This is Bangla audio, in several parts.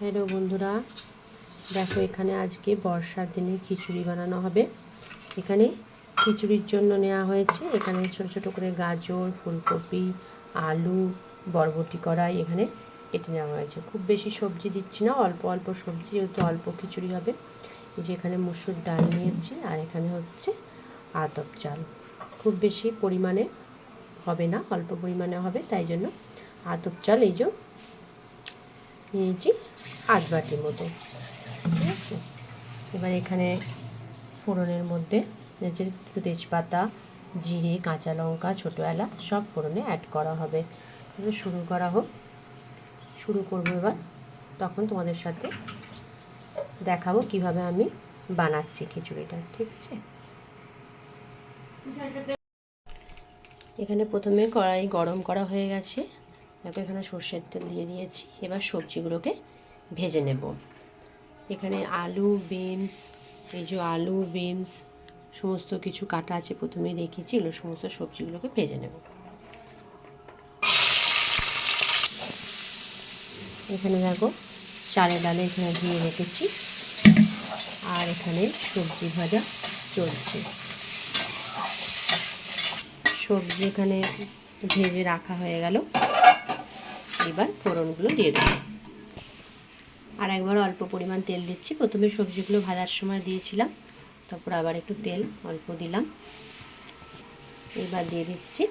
হ্যালো বন্ধুরা, দেখো এখানে আজকে বর্ষার দিনে খিচুড়ি বানানো হবে। এখানে খিচুড়ির জন্য নেওয়া হয়েছে এখানে ছোট ছোট করে গাজর, ফুলকপি, আলু, বরবটি কড়াই এখানে কেটে নেওয়া হয়েছে। খুব বেশি সবজি দিচ্ছি না, অল্প অল্প সবজি যেহেতু অল্প খিচুড়ি হবে। এই যে এখানে মুসুর ডাল নিয়েছি আর এখানে হচ্ছে আতপ চাল। খুব বেশি পরিমাণে হবে না, অল্প পরিমাণে হবে, তাই জন্য আতপ চাল এই যে নিয়েছি আট বাটির মতো। ঠিক আছে? এবার এখানে ফোড়নের মধ্যে তেজপাতা, জিরে, কাঁচা লঙ্কা, ছোটো এলাচ সব ফোড়নে অ্যাড করা হবে। শুরু করা হোক। শুরু করব এবার। তখন তোমাদের সাথে দেখাবো কীভাবে আমি বানাচ্ছি খিচুড়িটা। ঠিক আছে? এখানে প্রথমে কড়াই গরম করা হয়ে গেছে। তারপর এখানে সর্ষের তেল দিয়ে দিয়েছি। এবার সবজিগুলোকে ভেজে নেব। এখানে আলু, বিনস, এই যে আলু, বিনস সমস্ত কিছু কাটা আছে প্রথমে রেখেছি, এগুলো সমস্ত সবজিগুলোকে ভেজে নেব। এখানে দেখো চালের ডালে এখানে দিয়ে রেখেছি। আর এখানে সবজি ভাজা চলছে। সবজি এখানে ভেজে রাখা হয়ে গেল। এবার ফোড়নগুলো দিয়ে দেবো। আর একবার অল্প পরিমাণ তেল দিচ্ছি। প্রথমে সবজিগুলো ভাজার সময় দিয়েছিলাম তারপর আবার একটু তেল অল্প দিলাম। এবার দিয়ে দিচ্ছি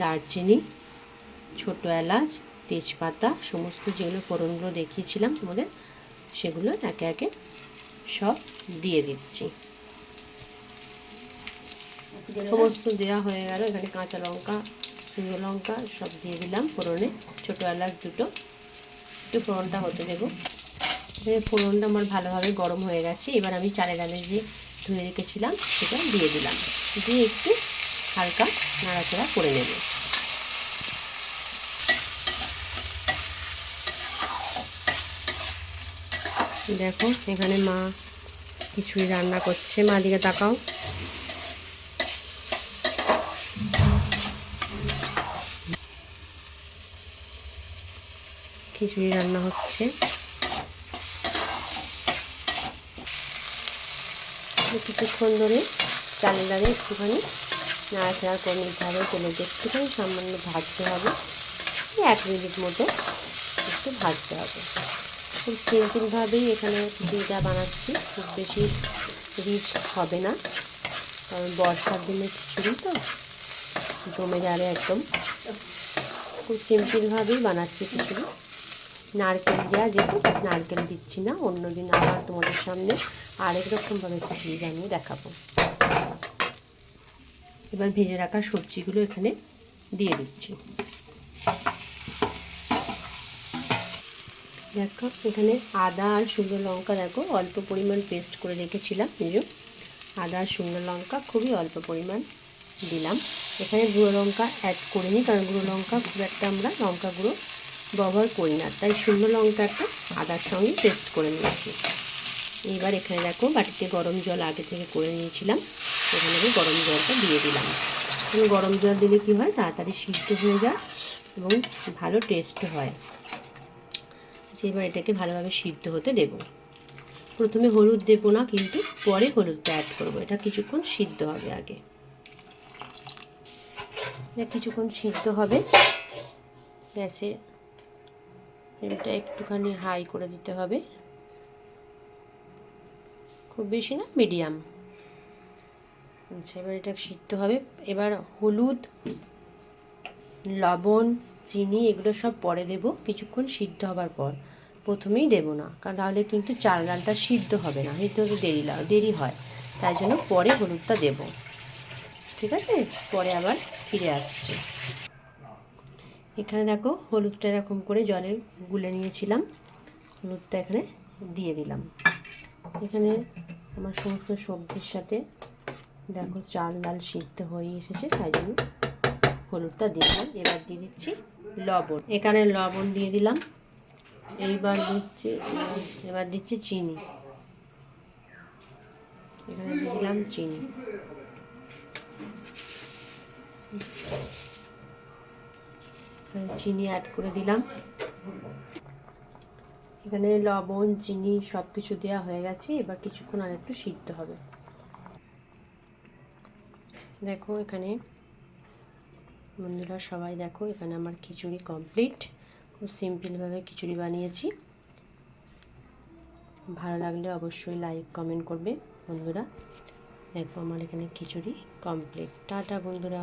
দারচিনি ছোট এলাচ তেজপাতা সমস্ত যেগুলো ফোড়নগুলো দেখিয়েছিলাম তোমাদের সেগুলো একে একে সব দিয়ে দিচ্ছি। সমস্ত দেওয়া হয়ে গেল এখানে কাঁচা লঙ্কা শুকনো লঙ্কা সব দিয়ে দিলাম ফোড়নে, ছোটো এলাচ দুটো। একটু ফোড়নটা হতে দেবো। ফোড়নটা আমার ভালোভাবে গরম হয়ে গেছে। এবার আমি চালে ডালে যে ধুয়ে রেখেছিলাম, সেটা দিয়ে দিলাম। দিয়ে একটু হালকা নাড়াচাড়া করে নেব। দেখো, এখানে মা কিছুই রান্না করছে। মা দিকে তাকাও। খিচুড়ি রান্না হচ্ছে। কিছুক্ষণ ধরে চালে দাঁড়িয়ে একটুখানি নাড়াচাড়া করে নিতে হবে তেলেতে একটুখানি সামান্য ভাজতে হবে। এক মিনিট মতো একটু ভাজতে হবে। খুব সিম্পলভাবেই এখানে খিচুড়িটা বানাচ্ছি, খুব বেশি রিচ হবে না, কারণ বর্ষার দিনে খিচুড়ি তো জমে যাবে একদম। খুব সিম্পলভাবেই বানাচ্ছি খিচুড়ি। নারকেল দেওয়া যেহেতু নারকেল দিচ্ছি না, অন্যদিন আবার তোমাদের সামনে আরেক রকমভাবে খিচুড়ি বানিয়ে দেখাবো। এবার ভেজে রাখা সবজিগুলো এখানে দিয়ে দিচ্ছি। দেখো, এখানে আদা আর শুকনো লঙ্কা দেখো, অল্প পরিমাণ পেস্ট করে রেখেছিলাম নিজে আদা আর শুকনো লঙ্কা খুবই অল্প পরিমাণ দিলাম। এখানে গুঁড়ো লঙ্কা অ্যাড করিনি, কারণ গুঁড়ো লঙ্কা খুব একটা আমরা লঙ্কা গুঁড়ো ব্যবহার করি না। তাই শুকনো লঙ্কাটা আদার সঙ্গে পেস্ট করে নিয়েছি। এবার এখানে দেখো বাটিতে গরম জল আগে থেকে করে নিয়েছিলাম। এখানে আমি গরম জলটা দিয়ে দিলাম। গরম জল দিলে কি হয়? তাড়াতাড়ি সিদ্ধ হয়ে যায় এবং ভালো টেস্ট হয়। এবার এটাকে ভালোভাবে সিদ্ধ হতে দেব। প্রথমে হলুদ দেব না, কিন্তু পরে হলুদটা অ্যাড করব। এটা কিছুক্ষণ সিদ্ধ হবে আগে। এটা কিছুক্ষণ সিদ্ধ হবে। গ্যাসে ফ্লেমটা একটুখানি হাই করে দিতে হবে। খুব বেশি না, মিডিয়াম। আচ্ছা এবার এটা সিদ্ধ হবে। এবার হলুদ, লবণ, চিনি, এগুলো সব পরে দেব। কিছুক্ষণ সিদ্ধ হবার পর। প্রথমেই দেব না, কারণ তাহলে কিন্তু চাল ডালটা সিদ্ধ হবে না। হয়তো দেরি দেরি হয়। তাই জন্য পরে হলুদটা দেব। ঠিক আছে? পরে আবার ফিরে আসছি। এখানে দেখো হলুদটা এরকম করে জলে গুলে নিয়েছিলাম। হলুদটা এখানে দিয়ে দিলাম। এখানে আমার সমস্ত সবজির সাথে দেখো চাল, ডাল সিদ্ধ হয়ে এসেছে, তাই জন্য হলুদটা দিলাম। এবার দিয়ে দিচ্ছি লবণ। এখানে লবণ দিয়ে দিলাম। এইবার দিচ্ছি, এবার দিচ্ছি চিনি। এখানে দিয়ে দিলাম চিনি। চিনি অ্যাড করে দিলাম। এখানে লবণ, চিনি সব কিছু দেওয়া হয়ে গেছে। এবার কিছুক্ষণ আর একটু সিদ্ধ হবে। দেখো এখানে, বন্ধুরা সবাই দেখো, এখানে আমার খিচুড়ি কমপ্লিট খুব সিম্পলভাবে খিচুড়ি বানিয়েছি। ভালো লাগলে অবশ্যই লাইক কমেন্ট করবে, বন্ধুরা। দেখো আমার এখানে খিচুড়ি কমপ্লিট টাটা, বন্ধুরা।